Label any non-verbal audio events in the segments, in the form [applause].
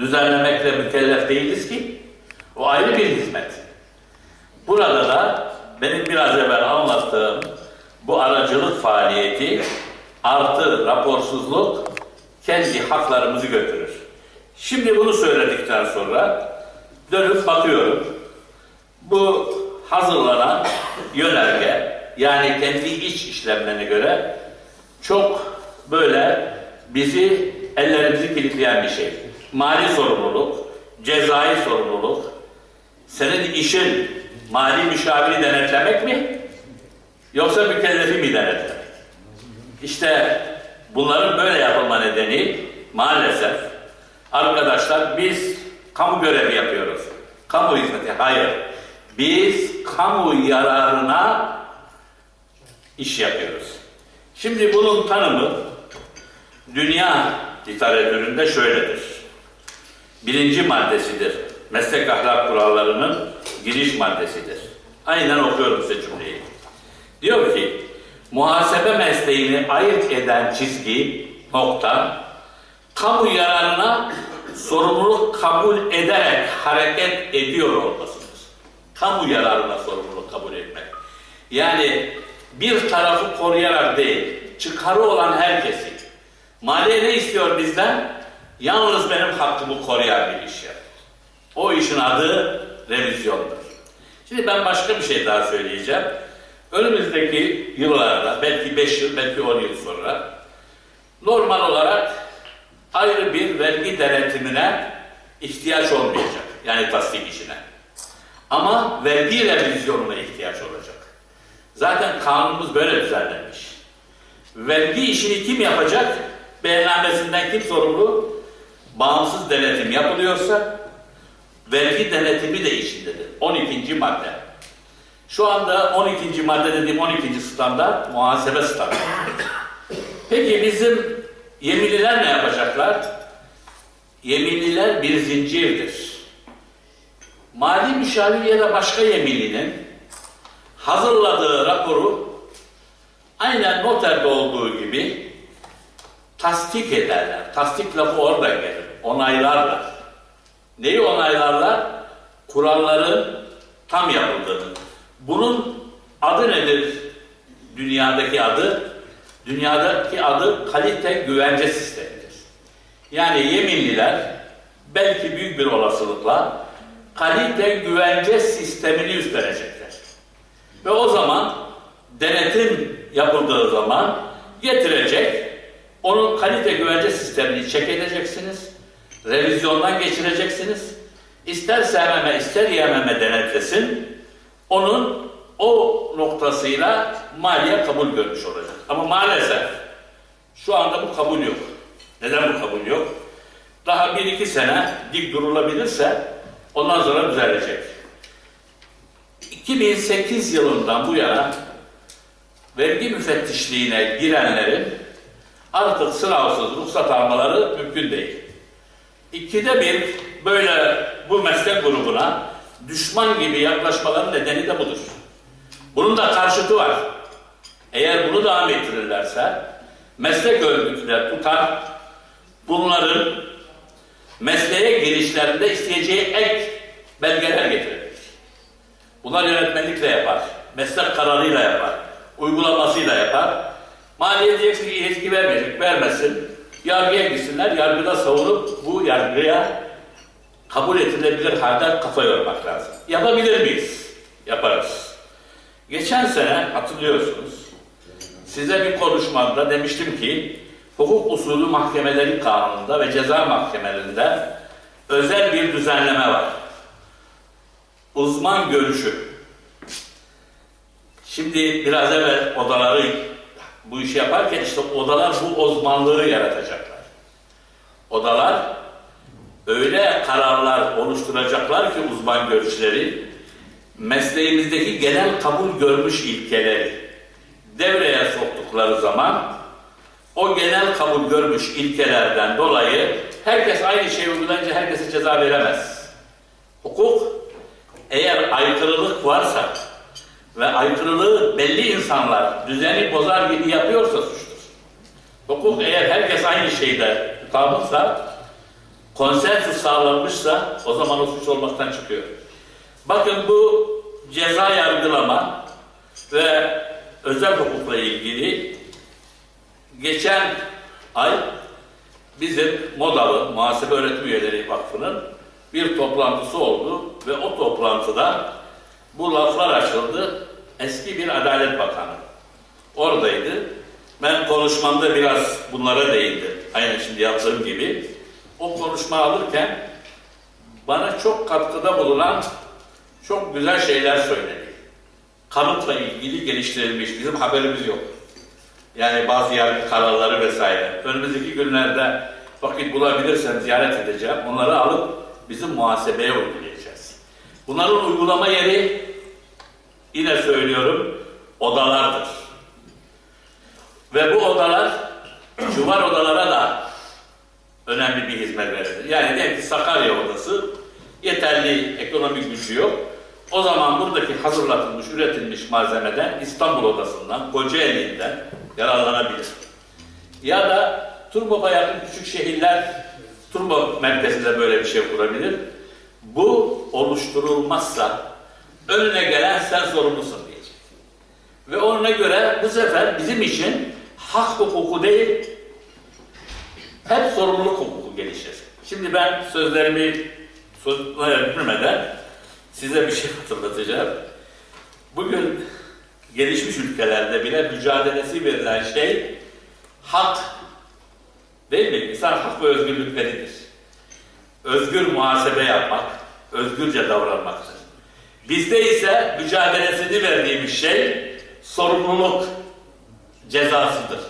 düzenlemekle mükellef değiliz ki. O ayrı bir hizmet. Burada da benim biraz evvel anlattığım bu aracılık faaliyeti artı raporsuzluk kendi haklarımızı götürür. Şimdi bunu söyledikten sonra dönüp bakıyorum. Bu hazırlanan yönerge yani kendi iç işlemlerine göre çok böyle bizi ellerimizi kilitleyen bir şey. Mali sorumluluk, cezai sorumluluk, senin işin mali müşaviri denetlemek mi? Yoksa mükellefi mi denetlemek? İşte bunların böyle yapılma nedeni maalesef arkadaşlar biz kamu görevi yapıyoruz. Kamu hizmeti. Hayır. Biz kamu yararına iş yapıyoruz. Şimdi bunun tanımı dünya literatüründe şöyledir. Birinci maddesidir. Meslek ahlak kurallarının giriş maddesidir. Aynen okuyorum size cümleyi. Diyor ki, muhasebe mesleğini ayırt eden çizgi, nokta, kamu yararına sorumluluk kabul ederek hareket ediyor olmasıdır. Kamu yararına sorumluluk kabul etmek. Yani bir tarafı koruyarak değil, çıkarı olan herkesi. Maliye ne istiyor bizden? Yalnız benim hakkımı koruyan bir iş yap. O işin adı revizyondur. Şimdi ben başka bir şey daha söyleyeceğim. Önümüzdeki yıllarda, belki 5 yıl, belki 10 yıl sonra normal olarak ayrı bir vergi denetimine ihtiyaç olmayacak. Yani tasdik işine. Ama vergi revizyonuna ihtiyaç olacak. Zaten kanunumuz böyle düzenlenmiş. Vergi işini kim yapacak? Beyannamesinden kim sorumlu? Bağımsız denetim yapılıyorsa vergi denetimi de içindedir. 12. madde. Şu anda 12. madde dediğim 12. standart muhasebe standartı. Peki bizim yeminliler ne yapacaklar? Yeminliler bir zincirdir. Mali müşavir ya da başka yeminlinin hazırladığı raporu aynen noterde olduğu gibi tasdik ederler. Tasdik lafı oradan gelir. Onaylarlar. Neyi onaylarlar? Kuralların tam yapıldığını. Bunun adı nedir? Dünyadaki adı? Dünyadaki adı kalite güvence sistemidir. Yani yeminliler belki büyük bir olasılıkla kalite güvence sistemini üstlenecekler. Ve o zaman denetim yapıldığı zaman getirecek, onun kalite güvence sistemini çek edeceksiniz, revizyondan geçireceksiniz. İster sevmeme, ister yememe denetlesin, onun o noktasıyla maliye kabul görmüş olacak. Ama maalesef şu anda bu kabul yok. Neden bu kabul yok? Daha bir iki sene dik durulabilirse ondan sonra düzelecek. 2008 yılından bu yana vergi müfettişliğine girenlerin artık sınavsız ruhsat almaları mümkün değil. İkide bir böyle bu meslek grubuna düşman gibi yaklaşmaların nedeni de budur. Bunun da karşıtı var. Eğer bunu devam ettirirlerse meslek örgütüne tutar bunların mesleğe girişlerinde isteyeceği ek belgeler getirir. Bunlar yönetmenlikle yapar, meslek kararıyla yapar, uygulamasıyla yapar. Maliye diyeceksin ki yetki vermeyecek, vermesin. Yargıya gitsinler, yargıda savunup bu yargıya kabul edilebilir halde kafa yormak lazım. Yapabilir miyiz? Yaparız. Geçen sene hatırlıyorsunuz, size bir konuşmamda demiştim ki, hukuk usulü mahkemeleri kanununda ve ceza mahkemelerinde özel bir düzenleme var. Uzman görüşü. Şimdi biraz evvel odaları bu işi yaparken işte odalar bu uzmanlığı yaratacaklar. Odalar öyle kararlar oluşturacaklar ki uzman görüşleri mesleğimizdeki genel kabul görmüş ilkeleri devreye soktukları zaman o genel kabul görmüş ilkelerden dolayı herkes aynı şeyi uygulayınca herkese ceza veremez. Hukuk eğer aykırılık varsa ve aykırılığı belli insanlar düzeni bozar gibi yapıyorsa suçtur. Hukuk eğer herkes aynı şeyde tutarsa Konsensus sağlanmışsa o zaman o suç olmaktan çıkıyor. Bakın bu ceza yargılama ve özel hukukla ilgili geçen ay bizim Modalı Muhasebe Öğretim Üyeleri Vakfı'nın bir toplantısı oldu ve o toplantıda bu laflar açıldı. Eski bir Adalet Bakanı oradaydı. Ben konuşmamda biraz bunlara değindim. Aynen şimdi yaptığım gibi. O konuşma alırken bana çok katkıda bulunan çok güzel şeyler söyledi. Kanıtla ilgili geliştirilmiş. Bizim haberimiz yok. Yani bazı yargı kararları vesaire. Önümüzdeki günlerde vakit bulabilirsem ziyaret edeceğim. Onları alıp bizim muhasebeye uygulayacağız. Bunların uygulama yeri yine söylüyorum odalardır. Ve bu odalar civar odalara da önemli bir hizmet verir. Yani diyelim ki Sakarya odası yeterli ekonomik gücü yok. O zaman buradaki hazırlatılmış, üretilmiş malzemeden İstanbul odasından, Kocaeli'nden yararlanabilir. Ya da Turbop'a yakın küçük şehirler Turbo merkezinde böyle bir şey kurabilir. Bu oluşturulmazsa önüne gelen sen sorumlusun diyecek. Ve ona göre bu sefer bizim için hak hukuku değil, hep sorumluluk hukuku gelişir. Şimdi ben sözlerimi bitirmeden size bir şey [laughs] hatırlatacağım. Bugün gelişmiş ülkelerde bile mücadelesi verilen şey hak değil mi? İnsan hak ve özgürlükleridir. Özgür muhasebe yapmak, özgürce davranmaktır. Bizde ise mücadelesini verdiğimiz şey sorumluluk cezasıdır.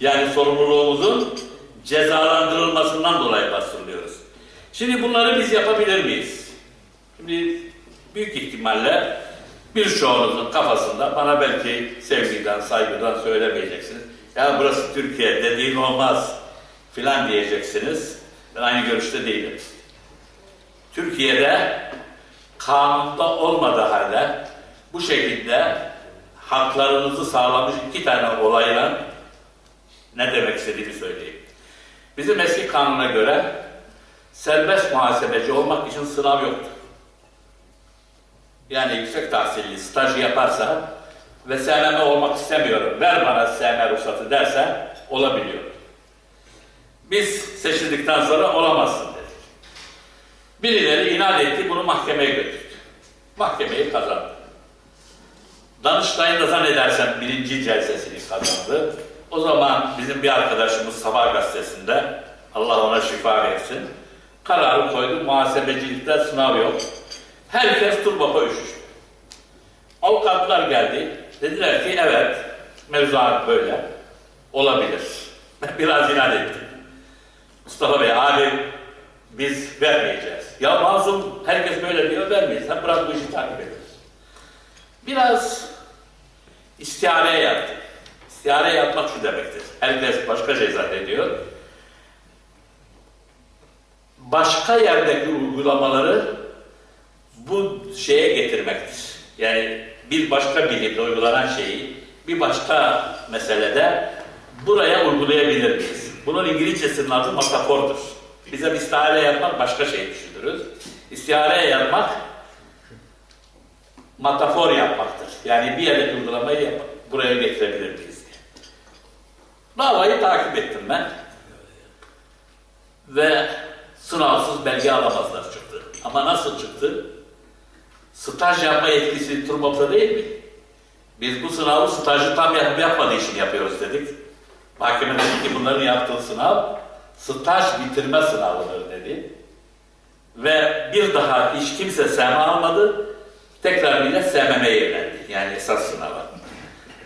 Yani sorumluluğumuzun cezalandırılmasından dolayı bastırılıyoruz. Şimdi bunları biz yapabilir miyiz? Şimdi büyük ihtimalle birçoğunuzun kafasında bana belki sevgiden, saygıdan söylemeyeceksiniz. Ya burası Türkiye dediğin olmaz filan diyeceksiniz. Ben aynı görüşte değilim. Türkiye'de kanunda olmadığı halde bu şekilde haklarınızı sağlamış iki tane olayla ne demek istediğimi söyleyeyim. Bizim eski kanuna göre serbest muhasebeci olmak için sınav yoktu. Yani yüksek tahsilli staj yaparsa ve SMM olmak istemiyorum, ver bana SMM ruhsatı derse olabiliyor. Biz seçildikten sonra olamazsın. Birileri inat etti, bunu mahkemeye götürdü. Mahkemeyi kazandı. Danıştay'ın da zannedersem birinci celsesini kazandı. O zaman bizim bir arkadaşımız Sabah gazetesinde, Allah ona şifa versin, kararı koydu, muhasebecilikte sınav yok. Herkes turbapa üşüştü. Avukatlar geldi, dediler ki evet, mevzuat böyle, olabilir. [laughs] Biraz inat ettim. Mustafa Bey, abi biz vermeyeceğiz. Ya mazlum herkes böyle diyor, vermeyiz. Sen bırak bu işi takip ederiz. Biraz istihareye yattı. İstihare yapmak şu demektir. Herkes başka şey zannediyor. Başka yerdeki uygulamaları bu şeye getirmektir. Yani bir başka bilimde uygulanan şeyi bir başka meselede buraya uygulayabilir miyiz? Bunun İngilizcesinin adı metafordur. Bize istihare yapmak başka şey düşünürüz. İstihareye yapmak metafor yapmaktır. Yani bir yere uygulamayı yap buraya getirebilir miyiz diye. Davayı takip ettim ben. Ve sınavsız belge alamazlar çıktı. Ama nasıl çıktı? Staj yapma yetkisi Turmop'ta değil mi? Biz bu sınavı stajı tam yap yapmadığı için yapıyoruz dedik. Mahkeme dedi ki bunların yaptığı sınav staj bitirme sınavıdır dedi. Ve bir daha hiç kimse SM almadı. Tekrar millet SMM'ye yöneldi. Yani esas sınava.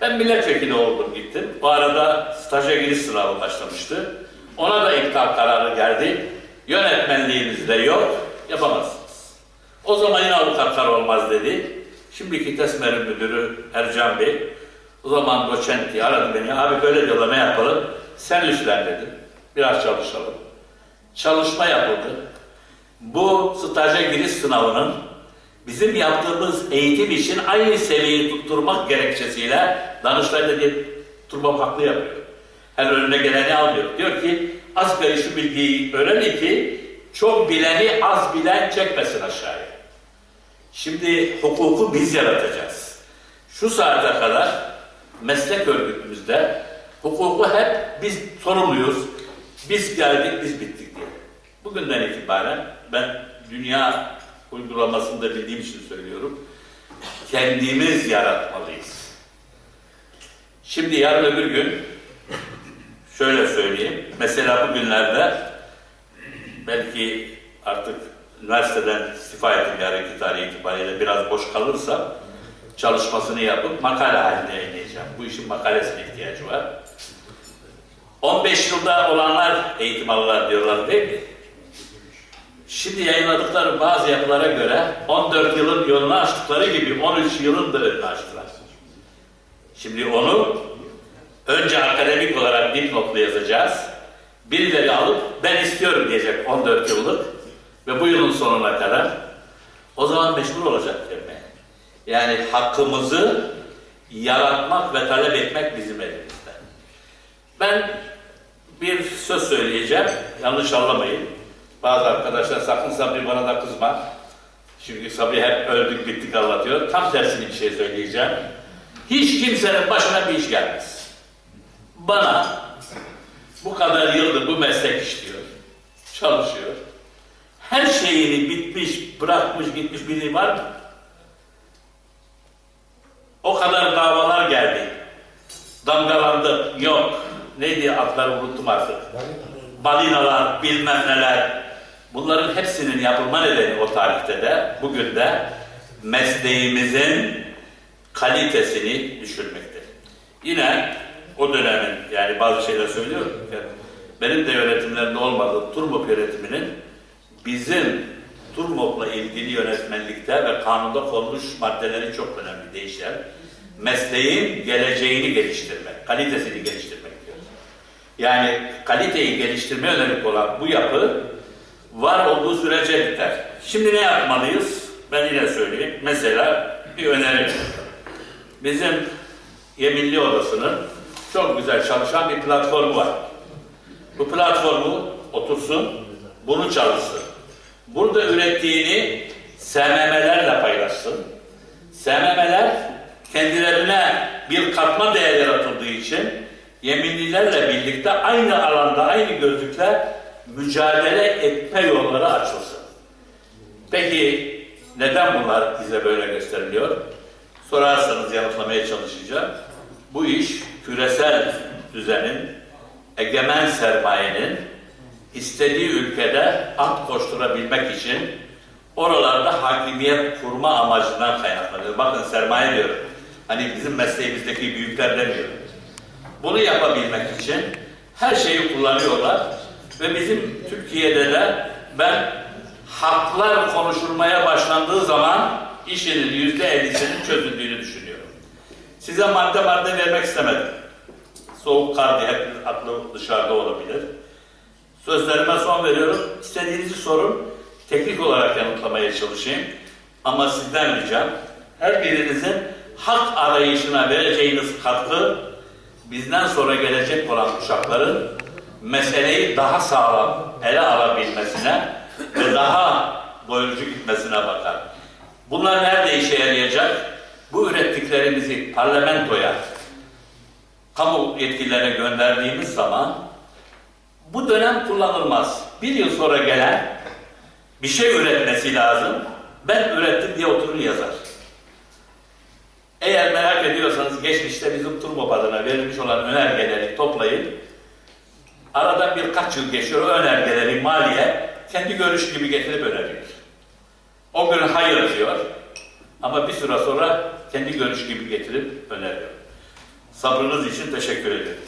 Ben milletvekili oldum gittim. Bu arada staja giriş sınavı başlamıştı. Ona da iptal kararı geldi. Yönetmenliğinizde yok, yapamazsınız. O zaman yine avukatlar olmaz dedi. Şimdiki TESMER'in müdürü Ercan Bey, o zaman doçenti aradı beni. Abi böyle diyorlar ne yapalım? Sen üstlen dedi. Biraz çalışalım. Çalışma yapıldı. Bu staja giriş sınavının bizim yaptığımız eğitim için aynı seviyeyi tutturmak gerekçesiyle Danıştay dedi, Turbo haklı yapıyor. Her önüne geleni almıyor. Diyor ki asgari şu bilgiyi öğrenin ki Çok bileni az bilen çekmesin aşağıya. Şimdi hukuku biz yaratacağız. Şu saate kadar meslek örgütümüzde hukuku hep biz sorumluyuz. Biz geldik, biz bittik diye. Bugünden itibaren ben dünya uygulamasını bildiğim için söylüyorum. Kendimiz yaratmalıyız. Şimdi yarın öbür gün şöyle söyleyeyim. Mesela bugünlerde belki artık üniversiteden istifa ettim yarınki tarih itibariyle biraz boş kalırsa çalışmasını yapıp makale haline yayınlayacağım. Bu işin makalesine ihtiyacı var. 15 yılda olanlar eğitim alırlar diyorlar değil mi? Şimdi yayınladıkları bazı yapılara göre 14 yılın yolunu açtıkları gibi 13 yılın da önünü açtılar. Şimdi onu önce akademik olarak dipnotlu yazacağız. Birileri alıp ben istiyorum diyecek 14 yıllık ve bu yılın sonuna kadar o zaman mecbur olacak vermeye. Yani hakkımızı yaratmak ve talep etmek bizim elimizde. Ben bir söz söyleyeceğim. Yanlış anlamayın. Bazı arkadaşlar sakın Sabri bana da kızma. Çünkü Sabri hep öldük bittik anlatıyor. Tam tersini bir şey söyleyeceğim. Hiç kimsenin başına bir iş gelmez. Bana bu kadar yıldır bu meslek işliyor, çalışıyor. Her şeyini bitmiş, bırakmış, gitmiş biri var mı? O kadar davalar geldi. Damgalandı. Yok. Neydi adları unuttum artık. Balinalar, bilmem neler. Bunların hepsinin yapılma nedeni o tarihte de, bugün de mesleğimizin kalitesini düşürmektir. Yine o dönemin, yani bazı şeyler söylüyorum. Yani benim de yönetimlerinde olmadığım Turmop yönetiminin bizim Turmop'la ilgili yönetmenlikte ve kanunda konmuş maddeleri çok önemli değişen mesleğin geleceğini geliştirmek, kalitesini geliştirmek. Yani kaliteyi geliştirme yönelik olan bu yapı var olduğu sürece biter. Şimdi ne yapmalıyız? Ben yine söyleyeyim. Mesela bir öneri. Bizim Yeminli Odası'nın çok güzel çalışan bir platformu var. Bu platformu otursun, bunu çalışsın. Burada ürettiğini SMM'lerle paylaşsın. SMM'ler kendilerine bir katma değer yeminlilerle birlikte aynı alanda, aynı gözlükle mücadele etme yolları açılsın. Peki neden bunlar bize böyle gösteriliyor? Sorarsanız yanıtlamaya çalışacağım. Bu iş küresel düzenin, egemen sermayenin istediği ülkede at koşturabilmek için oralarda hakimiyet kurma amacından kaynaklanıyor. Bakın sermaye diyorum. Hani bizim mesleğimizdeki büyükler demiyorum. Bunu yapabilmek için her şeyi kullanıyorlar ve bizim Türkiye'de de ben haklar konuşulmaya başlandığı zaman işinin yüzde ellisinin çözüldüğünü düşünüyorum. Size madde madde vermek istemedim. Soğuk kar diye hep aklı dışarıda olabilir. Sözlerime son veriyorum. İstediğinizi sorun. Teknik olarak yanıtlamaya çalışayım. Ama sizden ricam her birinizin hak arayışına vereceğiniz katkı bizden sonra gelecek olan kuşakların meseleyi daha sağlam ele alabilmesine ve daha doyurucu gitmesine bakar. Bunlar nerede işe yarayacak? Bu ürettiklerimizi parlamentoya, kamu yetkililerine gönderdiğimiz zaman bu dönem kullanılmaz. Bir yıl sonra gelen bir şey üretmesi lazım. Ben ürettim diye oturur yazar. Eğer merak ediyorsanız geçmişte bizim Turmop adına verilmiş olan önergeleri toplayın. Aradan birkaç yıl geçiyor o önergeleri maliye kendi görüş gibi getirip öneriyor. O gün hayır diyor ama bir süre sonra kendi görüş gibi getirip öneriyor. Sabrınız için teşekkür ederim.